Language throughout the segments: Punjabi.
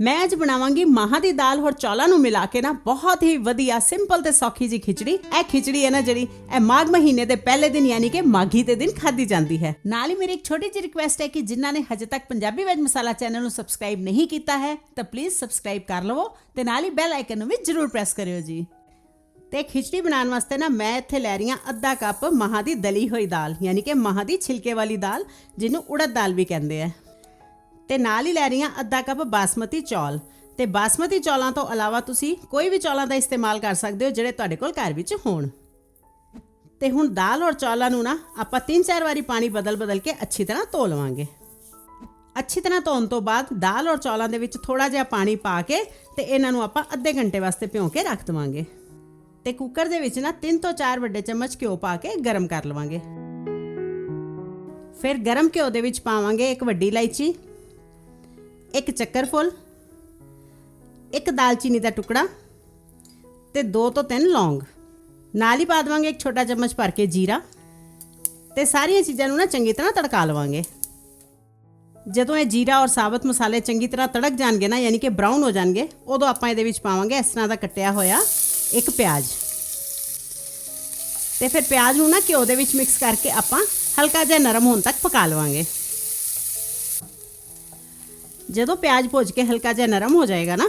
ਮੈਂ ਅੱਜ ਬਣਾਵਾਂਗੀ ਮਾਹਾਂ ਦੀ ਦਾਲ ਹੋਰ ਚੌਲਾਂ ਨੂੰ ਮਿਲਾ ਕੇ ਨਾ ਬਹੁਤ ਹੀ ਵਧੀਆ ਸਿੰਪਲ ਤੇ ਸੌਖੀ ਜੀ ਖਿਚੜੀ। ਇਹ ਖਿਚੜੀ ਹੈ ਨਾ ਜਿਹੜੀ ਇਹ ਮਾਘ ਮਹੀਨੇ ਦੇ ਪਹਿਲੇ ਦਿਨ ਯਾਨੀ ਕਿ ਮਾਘੀ ਦੇ ਦਿਨ ਖਾਧੀ ਜਾਂਦੀ ਹੈ। ਨਾਲ ਹੀ ਮੇਰੀ ਇੱਕ ਛੋਟੀ ਜਿਹੀ ਰਿਕੁਐਸਟ ਹੈ ਕਿ ਜਿਨ੍ਹਾਂ ਨੇ ਹਜੇ ਤੱਕ ਪੰਜਾਬੀ ਵੈਜ ਮਸਾਲਾ ਚੈਨਲ ਨੂੰ ਸਬਸਕ੍ਰਾਈਬ ਨਹੀਂ ਕੀਤਾ ਹੈ, ਤਾਂ ਪਲੀਜ਼ ਸਬਸਕ੍ਰਾਈਬ ਕਰ ਲਵੋ ਤੇ ਨਾਲ ਹੀ ਬੈਲ ਆਈਕਨ ਨੂੰ ਵੀ ਜਰੂਰ ਪ੍ਰੈਸ ਕਰਿਓ ਜੀ। ਤੇ ਖਿਚੜੀ ਬਣਾਉਣ ਵਾਸਤੇ ਨਾ ਮੈਂ ਇੱਥੇ ਲੈ ਰਹੀ ਹਾਂ ਅੱਧਾ ਕੱਪ ਮਹਾਂ ਦੀ ਦਲੀ ਹੋਈ ਦਾਲ, ਯਾਨੀ ਕਿ ਮਹਾਂ ਦੀ ਛਿਲਕੇ ਵਾਲੀ ਦਾਲ, ਜਿਹਨੂੰ ਉੜਦ ਦਾਲ ਵੀ ਕਹਿੰਦੇ ਆ। ਤੇ ਨਾਲ ਹੀ ਲੈ ਰਹੀ ਹਾਂ ਅੱਧਾ ਕੱਪ ਬਾਸਮਤੀ ਚੌਲ। ਤੇ ਬਾਸਮਤੀ ਚੌਲਾਂ ਤੋਂ ਇਲਾਵਾ ਤੁਸੀਂ ਕੋਈ ਵੀ ਚੌਲਾਂ ਦਾ ਇਸਤੇਮਾਲ ਕਰ ਸਕਦੇ ਹੋ ਜਿਹੜੇ ਤੁਹਾਡੇ ਕੋਲ ਘਰ ਵਿੱਚ ਹੋਣ। ਤੇ ਹੁਣ ਦਾਲ ਔਰ ਚੌਲਾਂ ਨੂੰ ਨਾ ਆਪਾਂ ਤਿੰਨ ਚਾਰ ਵਾਰੀ ਪਾਣੀ ਬਦਲ-ਬਦਲ ਕੇ ਅੱਛੀ ਤਰ੍ਹਾਂ ਧੋ ਲਵਾਂਗੇ। ਅੱਛੀ ਤਰ੍ਹਾਂ ਧੋਣ ਤੋਂ ਬਾਅਦ ਦਾਲ ਔਰ ਚੌਲਾਂ ਦੇ ਵਿੱਚ ਥੋੜਾ ਜਿਹਾ ਪਾਣੀ ਪਾ ਕੇ ਤੇ ਇਹਨਾਂ ਨੂੰ ਆਪਾਂ ਅੱਧੇ ਘੰਟੇ ਵਾਸਤੇ ਭਿਓ ਕੇ ਰੱਖ ਦਵਾਂਗੇ। ਤੇ ਕੁੱਕਰ ਦੇ ਵਿੱਚ ਨਾ 3 ਤੋਂ 4 ਵੱਡੇ ਚਮਚ ਘਿਓ ਪਾ ਕੇ ਗਰਮ ਕਰ ਲਵਾਂਗੇ। ਫਿਰ ਗਰਮ ਘਿਓ ਦੇ ਵਿੱਚ ਪਾਵਾਂਗੇ ਇੱਕ ਵੱਡੀ ਇਲਾਇਚੀ ਇੱਕ ਚੱਕਰ ਫੁੱਲ, ਇੱਕ ਦਾਲਚੀਨੀ ਦਾ ਟੁਕੜਾ ਤੇ ਦੋ ਤੋਂ ਤਿੰਨ ਲੌਂਗ। ਨਾਲ ਹੀ ਪਾ ਦੇਵਾਂਗੇ ਇੱਕ ਛੋਟਾ ਚਮਚ ਭਰ ਕੇ ਜੀਰਾ ਤੇ ਸਾਰੀਆਂ ਚੀਜ਼ਾਂ ਨੂੰ ਨਾ ਚੰਗੀ ਤਰ੍ਹਾਂ ਤੜਕਾ ਲਵਾਂਗੇ। ਜਦੋਂ ਇਹ ਜੀਰਾ ਔਰ ਸਾਬਤ ਮਸਾਲੇ ਚੰਗੀ ਤਰ੍ਹਾਂ ਤੜਕ ਜਾਣਗੇ ਨਾ, ਯਾਨੀ ਕਿ ਬਰਾਊਨ ਹੋ ਜਾਣਗੇ, ਉਦੋਂ ਆਪਾਂ ਇਹਦੇ ਵਿੱਚ ਪਾਵਾਂਗੇ ਇਸ ਤਰ੍ਹਾਂ ਦਾ ਕੱਟਿਆ ਹੋਇਆ ਇੱਕ ਪਿਆਜ਼। ਤੇ ਫਿਰ ਪਿਆਜ਼ ਨੂੰ ਨਾ ਘਿਓ ਦੇ ਵਿੱਚ ਮਿਕਸ ਕਰਕੇ ਆਪਾਂ ਹਲਕਾ ਜਿਹਾ ਨਰਮ ਹੋਣ ਤੱਕ ਪਕਾ ਲਵਾਂਗੇ। ਜਦੋਂ ਪਿਆਜ਼ ਭੁੱਜ ਕੇ ਹਲਕਾ ਜਿਹਾ ਨਰਮ ਹੋ ਜਾਏਗਾ ਨਾ,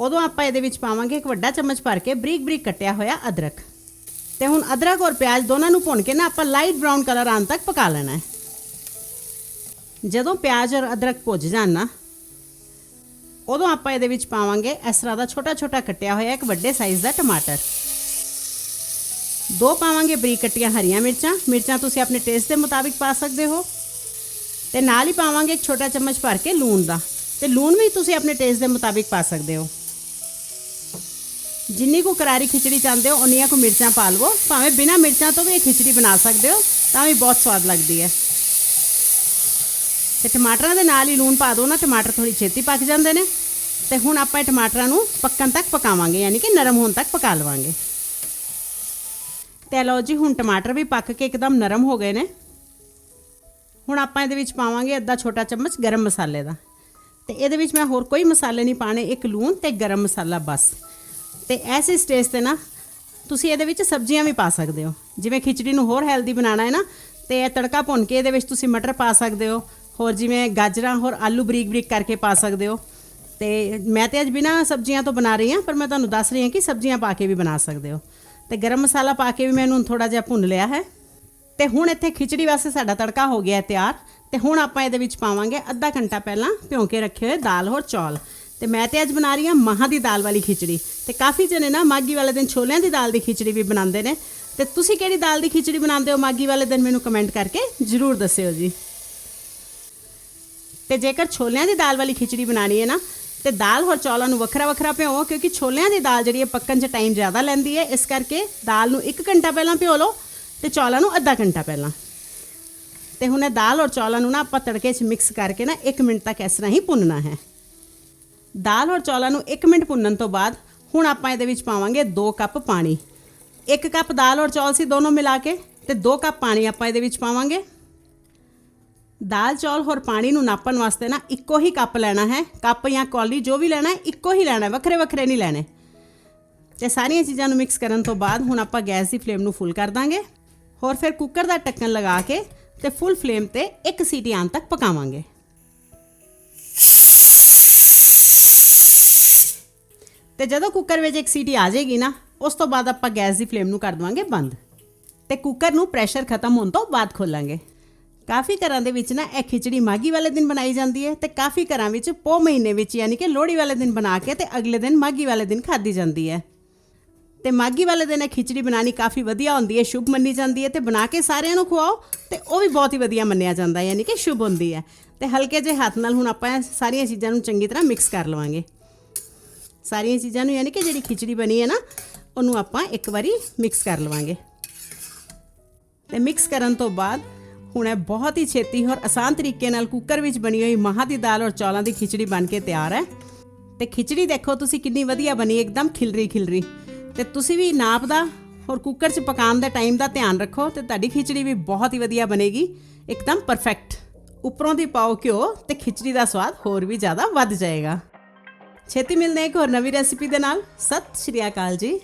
ਉਦੋਂ ਆਪਾਂ ਇਹਦੇ ਵਿੱਚ ਪਾਵਾਂਗੇ ਇੱਕ ਵੱਡਾ ਚਮਚ ਭਰ ਕੇ ਬਰੀਕ ਬਰੀਕ ਕੱਟਿਆ ਹੋਇਆ ਅਦਰਕ। ਤੇ ਹੁਣ ਅਦਰਕ ਔਰ ਪਿਆਜ਼ ਦੋਨਾਂ ਨੂੰ ਭੁੰਨ ਕੇ ਨਾ ਆਪਾਂ ਲਾਈਟ ਬ੍ਰਾਊਨ ਕਲਰ ਆਉਣ ਤੱਕ ਪਕਾ ਲੈਣਾ ਹੈ। ਜਦੋਂ ਪਿਆਜ਼ ਔਰ ਅਦਰਕ ਭੁੱਜ ਜਾਣ ਨਾ, ਉਦੋਂ ਆਪਾਂ ਇਹਦੇ ਵਿੱਚ ਪਾਵਾਂਗੇ ਇਸ ਤਰ੍ਹਾਂ ਦਾ ਛੋਟਾ ਛੋਟਾ ਕੱਟਿਆ ਹੋਇਆ ਇੱਕ ਵੱਡੇ ਸਾਈਜ਼ ਦਾ ਟਮਾਟਰ। ਦੋ ਪਾਵਾਂਗੇ ਬਰੀਕ ਕੱਟੀਆਂ ਹਰੀਆਂ ਮਿਰਚਾਂ। ਮਿਰਚਾਂ ਤੁਸੀਂ ਆਪਣੇ ਟੇਸਟ ਦੇ ਮੁਤਾਬਿਕ ਪਾ ਸਕਦੇ ਹੋ। ਤੇ ਨਾਲ ਹੀ ਪਾਵਾਂਗੇ ਇੱਕ ਛੋਟਾ ਚਮਚ ਭਰ ਕੇ ਲੂਣ ਦਾ। ਤੇ ਲੂਣ ਵੀ ਤੁਸੀਂ ਆਪਣੇ ਟੇਸਟ ਦੇ ਮੁਤਾਬਿਕ ਪਾ ਸਕਦੇ ਹੋ। ਜਿੰਨੀ ਕੁ ਕਰਾਰੀ ਖਿਚੜੀ ਚਾਹੁੰਦੇ ਹੋ, ਉਨੀਆਂ ਕੁ ਮਿਰਚਾਂ ਪਾ ਲਵੋ। ਭਾਵੇਂ ਬਿਨਾ ਮਿਰਚਾਂ ਤੋਂ ਵੀ ਇਹ ਖਿਚੜੀ ਬਣਾ ਸਕਦੇ ਹੋ, ਤਾਂ ਵੀ ਬਹੁਤ ਸਵਾਦ ਲੱਗਦੀ ਹੈ। ਤੇ ਟਮਾਟਰਾਂ ਦੇ ਨਾਲ ਹੀ ਲੂਣ ਪਾ ਦਿਓ ਨਾ, ਟਮਾਟਰ ਥੋੜੀ ਛੇਤੀ ਪੱਕ ਜਾਂਦੇ ਨੇ। ਤੇ ਹੁਣ ਆਪਾਂ ਇਹ ਟਮਾਟਰਾਂ ਨੂੰ ਪੱਕਣ ਤੱਕ ਪਕਾਵਾਂਗੇ, ਯਾਨੀ ਕਿ ਨਰਮ ਹੋਣ ਤੱਕ ਪਕਾ ਲਵਾਂਗੇ। ਤੇ ਲਓ ਜੀ, ਹੁਣ ਟਮਾਟਰ ਵੀ ਪੱਕ ਕੇ ਇੱਕਦਮ ਨਰਮ ਹੋ ਗਏ ਨੇ। ਹੁਣ ਆਪਾਂ ਇਹਦੇ ਵਿੱਚ ਪਾਵਾਂਗੇ ਅੱਧਾ ਛੋਟਾ ਚਮਚ ਗਰਮ ਮਸਾਲੇ ਦਾ। ਤੇ ਇਹਦੇ ਵਿੱਚ ਮੈਂ ਹੋਰ ਕੋਈ ਮਸਾਲੇ ਨਹੀਂ ਪਾਣੇ, ਇੱਕ ਲੂਣ ਤੇ ਗਰਮ ਮਸਾਲਾ ਬਸ। ਤੇ ਐਸੇ ਸਟੇਜ ਤੇ ਨਾ ਤੁਸੀਂ ਇਹਦੇ ਵਿੱਚ ਸਬਜ਼ੀਆਂ ਵੀ ਪਾ ਸਕਦੇ ਹੋ। ਜਿਵੇਂ ਖਿਚੜੀ ਨੂੰ ਹੋਰ ਹੈਲਦੀ ਬਣਾਉਣਾ ਹੈ ਨਾ, ਤੇ ਇਹ ਤੜਕਾ ਭੁੰਨ ਕੇ ਇਹਦੇ ਵਿੱਚ ਤੁਸੀਂ ਮਟਰ ਪਾ ਸਕਦੇ ਹੋ। ਹੋਰ ਜਿਵੇਂ ਗਾਜਰਾਂ, ਹੋਰ ਆਲੂ ਬਰੀਕ ਬਰੀਕ ਕਰਕੇ ਪਾ ਸਕਦੇ ਹੋ। ਤੇ ਮੈਂ ਤੇ ਅੱਜ ਬਿਨਾ ਸਬਜ਼ੀਆਂ ਤੋਂ ਬਣਾ ਰਹੀ ਹਾਂ, ਪਰ ਮੈਂ ਤੁਹਾਨੂੰ ਦੱਸ ਰਹੀ ਹਾਂ ਕਿ ਸਬਜ਼ੀਆਂ ਪਾ ਕੇ ਵੀ ਬਣਾ ਸਕਦੇ ਹੋ। ਤੇ ਗਰਮ ਮਸਾਲਾ ਪਾ ਕੇ ਵੀ ਮੈਂ ਇਹਨੂੰ ਥੋੜਾ ਜਿਹਾ ਭੁੰਨ ਲਿਆ ਹੈ। ਤੇ ਹੁਣ ਇੱਥੇ ਖਿਚੜੀ ਵਾਸਤੇ ਸਾਡਾ ਤੜਕਾ ਹੋ ਗਿਆ ਤਿਆਰ। ਤੇ ਹੁਣ ਆਪਾਂ ਇਹਦੇ ਵਿੱਚ ਪਾਵਾਂਗੇ ਅੱਧਾ ਘੰਟਾ ਪਹਿਲਾਂ ਭਿਉਂ ਕੇ ਰੱਖੇ ਹੋਏ ਦਾਲ ਹੋਰ ਚੌਲ। ਤੇ ਮੈਂ ਤੇ ਅੱਜ ਬਣਾ ਰਹੀ ਹਾਂ ਮਹਾਂ ਦੀ ਦਾਲ ਵਾਲੀ ਖਿਚੜੀ। ਤੇ ਕਾਫੀ ਜਣੇ ਨਾ ਮਾਗੀ ਵਾਲੇ ਦਿਨ ਛੋਲਿਆਂ ਦੀ ਦਾਲ ਦੀ ਖਿਚੜੀ ਵੀ ਬਣਾਉਂਦੇ ਨੇ। ਤੇ ਤੁਸੀਂ ਕਿਹੜੀ ਦਾਲ ਦੀ ਖਿਚੜੀ ਬਣਾਉਂਦੇ ਹੋ ਮਾਗੀ ਵਾਲੇ ਦਿਨ ਮੈਨੂੰ ਕਮੈਂਟ ਕਰਕੇ ਜ਼ਰੂਰ ਦੱਸਿਓ ਜੀ। ਤੇ ਜੇਕਰ ਛੋਲਿਆਂ ਦੀ ਦਾਲ ਵਾਲੀ ਖਿਚੜੀ ਬਣਾਣੀ ਹੈ ਨਾ, ਤੇ ਦਾਲ ਹੋਰ ਚੌਲਾਂ ਨੂੰ ਵੱਖਰਾ ਵੱਖਰਾ ਭਿਓ ਕਿਉਂਕਿ ਛੋਲਿਆਂ ਦੀ ਦਾਲ ਜਿਹੜੀ ਹੈ ਪੱਕਣ 'ਚ ਟਾਈਮ ਜ਼ਿਆਦਾ ਲੈਂਦੀ ਹੈ। ਇਸ ਕਰਕੇ ਦਾਲ ਨੂੰ 1 ਘੰਟਾ ਪਹਿਲਾਂ ਭਿਓ ਲਓ ਤੇ ਚੌਲਾਂ ਨੂੰ ਅੱਧਾ ਘੰਟਾ ਪਹਿਲਾਂ। ਤੇ ਹੁਣ ਇਹ ਦਾਲ ਔਰ ਚੌਲਾਂ ਨੂੰ ਨਾ ਆਪਾਂ ਤੜਕੇ 'ਚ ਮਿਕਸ ਕਰਕੇ ਨਾ 1 ਮਿੰਟ ਤੱਕ ਇਸ ਤਰ੍ਹਾਂ ਹੀ ਭੁੰਨਣਾ ਹੈ। ਦਾਲ ਔਰ ਚੌਲਾਂ ਨੂੰ 1 ਮਿੰਟ ਭੁੰਨਣ ਤੋਂ ਬਾਅਦ ਹੁਣ ਆਪਾਂ ਇਹਦੇ ਵਿੱਚ ਪਾਵਾਂਗੇ 2 ਕੱਪ ਪਾਣੀ। 1 ਕੱਪ ਦਾਲ ਔਰ ਚੌਲ ਸੀ ਦੋਨੋਂ ਮਿਲਾ ਕੇ ਤੇ 2 ਕੱਪ ਪਾਣੀ ਆਪਾਂ ਇਹਦੇ ਵਿੱਚ ਪਾਵਾਂਗੇ। ਦਾਲ, ਚੌਲ ਹੋਰ ਪਾਣੀ ਨੂੰ ਨਾਪਣ ਵਾਸਤੇ ਨਾ ਇੱਕੋ ਹੀ ਕੱਪ ਲੈਣਾ ਹੈ। ਕੱਪ ਜਾਂ ਕੌਲੀ ਜੋ ਵੀ ਲੈਣਾ ਹੈ, ਇੱਕੋ ਹੀ ਲੈਣਾ ਹੈ, ਵੱਖਰੇ ਵੱਖਰੇ ਨਹੀਂ ਲੈਣੇ। ਤੇ ਸਾਰੀਆਂ ਚੀਜ਼ਾਂ ਨੂੰ ਮਿਕਸ ਕਰਨ ਤੋਂ ਬਾਅਦ ਹੁਣ ਆਪਾਂ ਗੈਸ ਦੀ ਫਲੇਮ ਨੂੰ ਫੁੱਲ ਕਰ ਦਾਂਗੇ। ਹੋਰ ਫਿਰ ਕੁੱਕਰ ਦਾ ਢੱਕਣ ਲਗਾ ਕੇ ਤੇ ਫੁੱਲ ਫਲੇਮ ਤੇ ਇੱਕ ਸੀਟੀ ਆਉਣ ਤੱਕ ਪਕਾਵਾਂਗੇ। ਤੇ ਜਦੋਂ ਕੁੱਕਰ ਵਿੱਚ ਇੱਕ ਸੀਟੀ ਆ ਜਾਏਗੀ ਨਾ, ਉਸ ਤੋਂ ਬਾਅਦ ਆਪਾਂ ਗੈਸ ਦੀ ਫਲੇਮ ਨੂੰ ਕਰ ਦਵਾਂਗੇ ਬੰਦ। ਤੇ ਕੁੱਕਰ ਨੂੰ ਪ੍ਰੈਸ਼ਰ ਖਤਮ ਹੋਣ ਤੋਂ ਬਾਅਦ ਖੋਲਾਂਗੇ। ਕਾਫੀ ਘਰਾਂ ਦੇ ਵਿੱਚ ਨਾ ਇਹ ਖਿਚੜੀ ਮਾਗੀ ਵਾਲੇ ਦਿਨ ਬਣਾਈ ਜਾਂਦੀ ਹੈ ਤੇ ਕਾਫੀ ਘਰਾਂ ਵਿੱਚ ਪੋ ਮਹੀਨੇ ਵਿੱਚ ਯਾਨੀ ਕਿ ਲੋਹੜੀ ਵਾਲੇ ਦਿਨ ਬਣਾ ਕੇ ਤੇ ਅਗਲੇ ਦਿਨ ਮਾਗੀ ਵਾਲੇ ਦਿਨ ਖਾਧੀ ਜਾਂਦੀ ਹੈ। ਤੇ ਮਾਗੀ ਵਾਲੇ ਦਿਨ ਇਹ ਖਿਚੜੀ ਬਣਾਣੀ ਕਾਫੀ ਵਧੀਆ ਹੁੰਦੀ ਹੈ, ਸ਼ੁਭ ਮੰਨੀ ਜਾਂਦੀ ਹੈ ਤੇ ਬਣਾ ਕੇ ਸਾਰਿਆਂ ਨੂੰ ਖਵਾਓ ਤੇ ਉਹ ਵੀ ਬਹੁਤ ਹੀ ਵਧੀਆ ਮੰਨਿਆ ਜਾਂਦਾ ਹੈ, ਯਾਨੀ ਕਿ ਸ਼ੁਭ ਹੁੰਦੀ ਹੈ। ਤੇ ਹਲਕੇ ਜਿਹੇ ਹੱਥ ਨਾਲ ਹੁਣ ਆਪਾਂ ਇਹ ਸਾਰੀਆਂ ਚੀਜ਼ਾਂ ਨੂੰ ਚੰਗੀ ਤਰ੍ਹਾਂ ਮਿਕਸ ਕਰ ਲਵਾਂਗੇ। ਸਾਰੀਆਂ ਚੀਜ਼ਾਂ ਨੂੰ ਯਾਨੀ ਕਿ ਜਿਹੜੀ ਖਿਚੜੀ ਬਣੀ ਹੈ ਨਾ, ਉਹਨੂੰ ਆਪਾਂ ਇੱਕ ਵਾਰੀ ਮਿਕਸ ਕਰ ਲਵਾਂਗੇ। ਤੇ ਮਿਕਸ ਕਰਨ ਤੋਂ ਬਾਅਦ ਹੁਣ ਇਹ ਬਹੁਤ ਹੀ ਛੇਤੀ ਔਰ ਆਸਾਨ ਤਰੀਕੇ ਨਾਲ ਕੁੱਕਰ ਵਿੱਚ ਬਣੀ ਹੋਈ ਮਹਾਂ ਦੀ ਦਾਲ ਔਰ ਚੌਲਾਂ ਦੀ ਖਿਚੜੀ ਬਣ ਕੇ ਤਿਆਰ ਹੈ। ਤੇ ਖਿਚੜੀ ਦੇਖੋ ਤੁਸੀਂ ਕਿੰਨੀ ਵਧੀਆ ਬਣੀ, ਇੱਕਦਮ ਖਿਲਰੀ ਖਿਲਰੀ ਤੇ ਤੁਸੀਂ ਵੀ ਨਾਪ ਦਾ ਔਰ ਕੁੱਕਰ 'ਚ ਪਕਾਉਣ ਦਾ ਟਾਈਮ ਦਾ ਧਿਆਨ ਰੱਖੋ ਤੇ ਤੁਹਾਡੀ ਖਿਚੜੀ ਵੀ ਬਹੁਤ ਹੀ ਵਧੀਆ ਬਣੇਗੀ। ਇੱਕਦਮ ਪਰਫੈਕਟ ਉੱਪਰੋਂ ਦੀ ਪਾਓ ਘਿਓ ਤੇ ਖਿਚੜੀ ਦਾ ਸਵਾਦ ਹੋਰ ਵੀ ਜ਼ਿਆਦਾ ਵੱਧ ਜਾਏਗਾ। ਛੇਤੀ ਮਿਲਦੇ ਹਾਂ ਇੱਕ ਹੋਰ ਨਵੀਂ ਰੈਸਿਪੀ ਦੇ ਨਾਲ। ਸਤਿ ਸ਼੍ਰੀ ਅਕਾਲ ਜੀ।